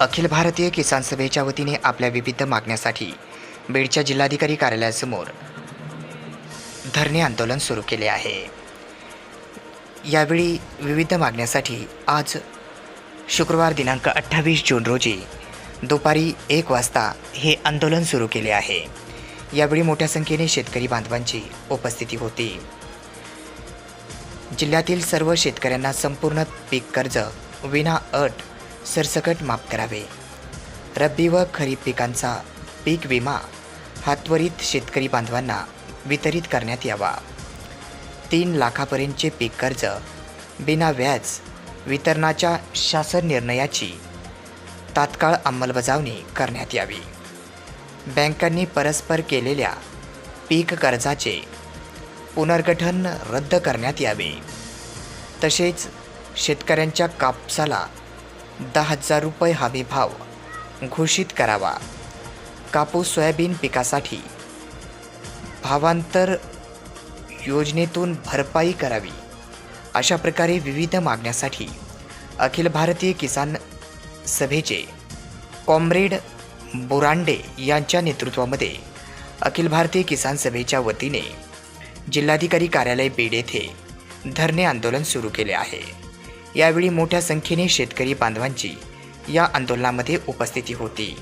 अखिल भारतीय किसान सभेच्या वतीने आपल्या विविध मागण्यासाठी बीडच्या जिल्हाधिकारी कार्यालयासमोर धरणे आंदोलन सुरू केले आहे. यावेळी विविध मागण्यासाठी आज शुक्रवार दिनांक अठ्ठावीस जून रोजी दुपारी एक वाजता हे आंदोलन सुरू केले आहे. यावेळी मोठ्या संख्येने शेतकरी बांधवांची उपस्थिती होती. जिल्ह्यातील सर्व शेतकऱ्यांना संपूर्ण पीक कर्ज विना अट सरसकट माफ करावे. रब्बी व खरीप पिकांचा पीक विमा हा त्वरित शेतकरी बांधवांना वितरित करण्यात यावा. तीन लाखापर्यंतचे पीक कर्ज बिना व्याज वितरणाच्या शासन निर्णयाची तात्काळ अंमलबजावणी करण्यात यावी. बँकांनी परस्पर केलेल्या पीक कर्जाचे पुनर्गठन रद्द करण्यात यावे. तसेच शेतकऱ्यांच्या कापसाला दहा हजार रुपये हमी भाव. घोषित करावा. कापूस सोयाबीन पिकासाठी. भावांतर योजनेतून भरपाई करावी. अशा प्रकारे विविध मागण्यासाठी अखिल भारतीय किसान सभेचे कॉम्रेड बोरांडे यांच्या नेतृत्वामध्ये अखिल भारतीय किसान सभेच्या वतीने जिल्हाधिकारी कार्यालय बीड येथे धरणे आंदोलन सुरू केले आहे. यावेळी मोठ्या संख्येने शेतकरी बांधवांची या आंदोलनामध्ये उपस्थिती होती.